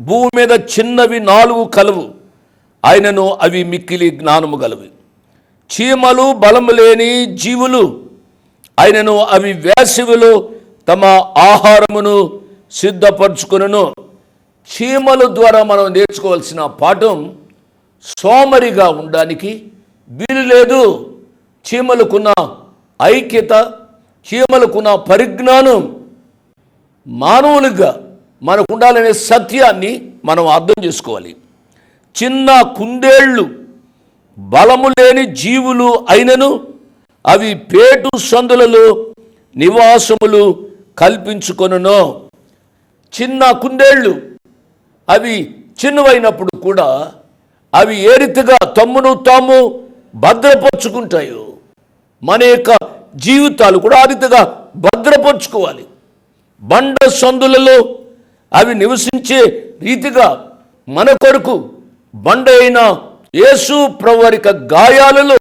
భూమి మీద చిన్నవి నాలుగు కలవు. ఆయనను అవి మిక్కిలి జ్ఞానము గలవి. చీమలు బలము లేని జీవులు. ఆయనను అవి వేసవిలో తమ ఆహారమును సిద్ధపరచుకును చీమల ద్వారా మనం నేర్చుకోవాల్సిన పాఠం సోమరిగా ఉండడానికి వీలు లేదు. చీమలకున్న ఐక్యత చీమలకున్న పరిజ్ఞానం మానవులుగా మనకు ఉండాలనే సత్యాన్ని మనం అర్థం చేసుకోవాలి. చిన్న కుందేళ్ళు బలము లేని జీవులు అయినను అవి పేటు సందులలో నివాసములు కల్పించుకొనును. చిన్న కుందేళ్ళు అవి చిన్నవైనప్పుడు కూడా అవి ఏ రీతిగా తమ్మును తాము భద్రపరుచుకుంటాయో మన యొక్క జీవితాలు కూడా ఆ రీతిగా భద్రపరుచుకోవాలి. బండ సందులలో అవి నివసించే రీతిగా మన కొరకు బండ అయిన యేసు ప్రవరిక గాయాలలో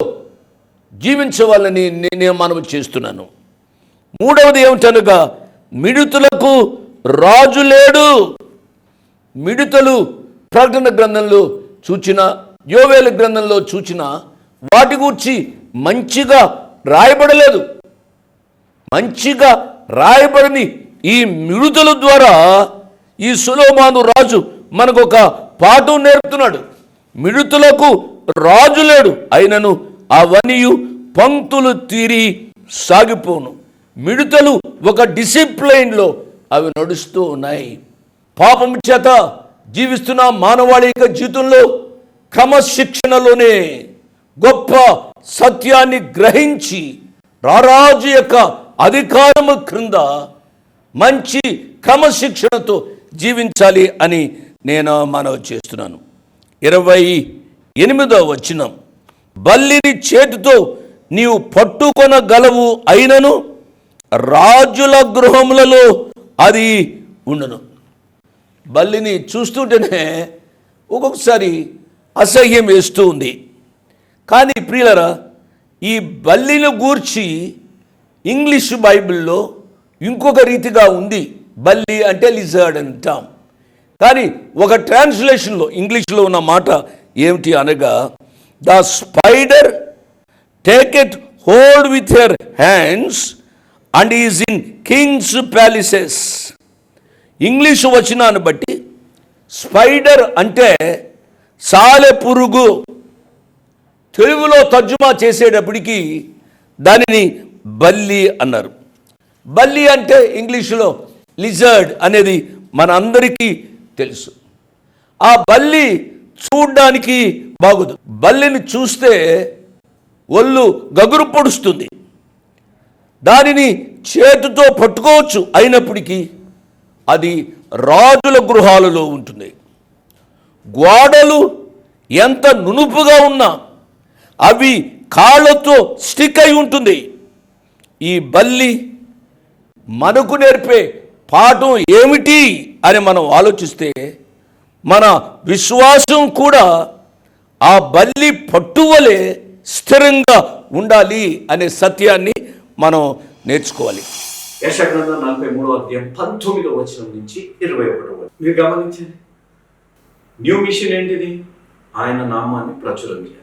జీవించవాలని నేను మనవి చేస్తున్నాను. మూడవది ఏమిటనగా మిడుతులకు రాజు లేడు. మిడుతలు ప్రకటన గ్రంథంలో చూచిన యోవేల గ్రంథంలో చూచిన వాటి గురించి మంచిగా రాయబడలేదు. మంచిగా రాయబడని ఈ మిడుతల ద్వారా ఈ సులోమాను రాజు మనకు ఒక పాఠం నేర్పుతున్నాడు. మిడుతులకు రాజు లేడు. అయినను అవనియు పంక్తులు తీరి సాగిపోను. మిడతలు ఒక డిసిప్లైన్లో అవి నడుస్తూ ఉన్నాయి. పాపం చేత జీవిస్తున్న మానవాళి యొక్క జీవితంలో క్రమశిక్షణలోనే గొప్ప సత్యాన్ని గ్రహించి రారాజు యొక్క అధికారము క్రింద మంచి క్రమశిక్షణతో జీవించాలి అని నేను మనవి చేస్తున్నాను. ఇరవై ఎనిమిదో వచనం బల్లిని చేతితో నీవు పట్టుకొనగలవు అయినను రాజుల గృహములలో అది ఉండను. బల్లిని చూస్తుంటేనే ఒక్కొక్కసారి అసహ్యం వేస్తూ ఉంది. కానీ ప్రియులరా ఈ బల్లిని గూర్చి ఇంగ్లీష్ బైబిల్లో ఇంకొక రీతిగా ఉంది. బల్లి అంటే లిజర్డ్ అంటాం కానీ ఒక ట్రాన్స్లేషన్లో ఇంగ్లీష్లో ఉన్న మాట ఏమిటి అనగా the spider take it hold with your hands and is in kings palaces. English వచనాన్ని బట్టి స్పైడర్ అంటే సాలె పురుగు. తెలుగులో తర్జుమా చేసేటప్పటికి దానిని బల్లి అన్నారు. బల్లి అంటే ఇంగ్లీషులో లిజర్డ్ అనేది మన అందరికీ తెలుసు. ఆ బల్లి చూడ్డానికి బాగుదు. బల్లిని చూస్తే ఒళ్ళు గగురు పొడుస్తుంది. దానిని చేతితో పట్టుకోవచ్చు అయినప్పటికీ అది రాజుల గృహాలలో ఉంటుంది. గోడలు ఎంత నునుపుగా ఉన్నా అవి కాళ్ళతో స్టిక్ అయి ఉంటుంది. ఈ బల్లి మనకు నేర్పే పాఠం ఏమిటి అని మనం ఆలోచిస్తే మన విశ్వాసం కూడా ఆ బల్లి పట్టువలే స్థిరంగా ఉండాలి అనే సత్యాన్ని మనం నేర్చుకోవాలి. యశగ్రంథం నలభై మూడో అధ్యాయం పంతొమ్మిదో వచనం నుంచి ఇరవై ఒకటో మీరు గమనించండి. న్యూ మిషన్ ఏంటిది? ఆయన నామాన్ని ప్రచురం చేయాలి.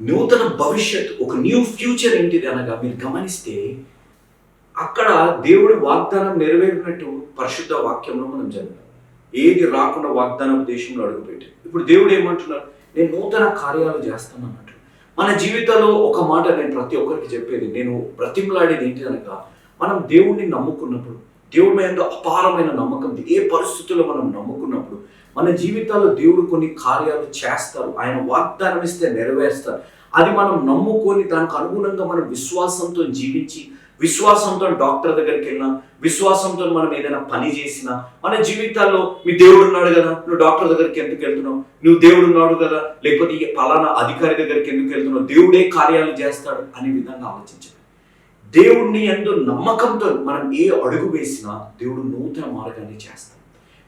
నూతన భవిష్యత్ ఒక న్యూ ఫ్యూచర్ ఏంటిది అనగా మీరు గమనిస్తే అక్కడ దేవుడి వాగ్దానం నెరవేరినట్టు పరిశుద్ధ వాక్యంలో మనం చదివాం. ఏది రాకుండా వాగ్దానం దేశంలో అడుగుపెట్టాడు ఇప్పుడు దేవుడు ఏమంటున్నాడు? నేను నూతన కార్యాలు చేస్తాను అన్నట్టు. మన జీవితంలో ఒక మాట నేను ప్రతి ఒక్కరికి చెప్పేది నేను బ్రతిమలాడేది ఏంటి అనగా మనం దేవుణ్ణి నమ్ముకున్నప్పుడు దేవుడి మీద అపారమైన నమ్మకం ఏ పరిస్థితుల్లో మనం నమ్ముకున్నప్పుడు మన జీవితాల్లో దేవుడు కొన్ని కార్యాలు చేస్తారు ఆయన వాగ్దానం ఇస్తే నెరవేరుస్తారు. అది మనం నమ్ముకొని దానికి అనుగుణంగా మనం విశ్వాసంతో జీవించి విశ్వాసంతో డాక్టర్ దగ్గరికి వెళ్ళినా విశ్వాసంతో మనం ఏదైనా పని చేసినా మన జీవితాల్లో మీ దేవుడు ఉన్నాడు కదా నువ్వు డాక్టర్ దగ్గరికి ఎందుకు వెళ్తున్నావు? నువ్వు దేవుడు ఉన్నాడు కదా లేకపోతే ఈ పలానా అధికారి దగ్గరికి ఎందుకు వెళ్తున్నావు? దేవుడే కార్యాలు చేస్తాడు అనే విధంగా ఆలోచించాలి దేవుడిని ఎందు నమ్మకంతో మనం ఏ అడుగు వేసినా దేవుడు నూతన మార్గాన్ని చేస్తాడు.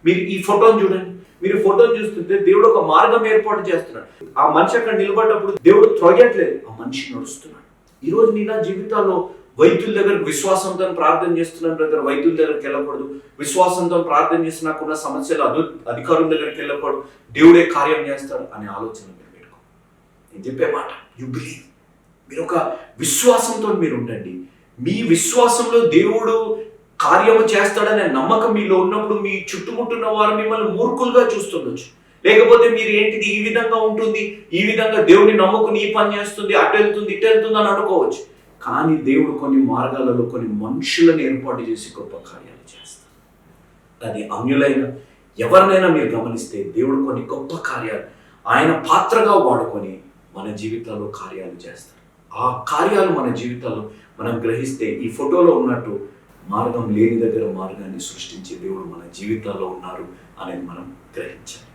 మీరు ఈ ఫోటోని చూడండి. మీరు ఫోటోని చూస్తుంటే దేవుడు ఒక మార్గం ఏర్పాటు చేస్తున్నాడు. ఆ మనిషి అక్కడ నిలబడ్డప్పుడు దేవుడు త్రొగట్లేదు ఆ మనిషి నడుస్తున్నాడు. ఈరోజు నీ నా జీవితాల్లో వైద్యుల దగ్గర విశ్వాసంతో ప్రార్థన చేస్తున్నాను బ్రదర్. వైద్యుల దగ్గరికి వెళ్ళకూడదు. విశ్వాసంతో ప్రార్థన చేసి నాకున్న సమస్యలు అదు అధికారుల దగ్గరికి వెళ్ళకూడదు. దేవుడే కార్యం చేస్తాడు అనే ఆలోచన మీరు పెట్టుకో. నేను చెప్పే మాట యు బిలీవ్ మీరు ఒక విశ్వాసంతో మీరు ఉండండి. మీ విశ్వాసంలో దేవుడు కార్యము చేస్తాడనే నమ్మకం మీలో ఉన్నప్పుడు మీ చుట్టుముట్టున్న వారు మిమ్మల్ని మూర్ఖులుగా చూస్తుండొచ్చు. లేకపోతే మీరు ఏంటిది? ఈ విధంగా ఉంటుంది. ఈ విధంగా దేవుడిని నమ్ముకుని ఈ పని చేస్తుంది అటు వెళ్తుంది ఇటు వెళ్తుంది అని అనుకోవచ్చు. కానీ దేవుడు కొన్ని మార్గాలలో కొన్ని మనుషులను ఏర్పాటు చేసి గొప్ప కార్యాలు చేస్తాడు. అది అన్యులైన ఎవరినైనా మీరు గమనిస్తే దేవుడు కొన్ని గొప్ప కార్యాలు ఆయన పాత్రగా వాడుకొని మన జీవితాల్లో కార్యాలు చేస్తారు ఆ కార్యాలు మన జీవితాల్లో మనం గ్రహిస్తే ఈ ఫోటోలో ఉన్నట్టు మార్గం లేని దగ్గర మార్గాన్ని సృష్టించే దేవుడు మన జీవితాల్లో ఉన్నారు అనేది మనం గ్రహించాలి.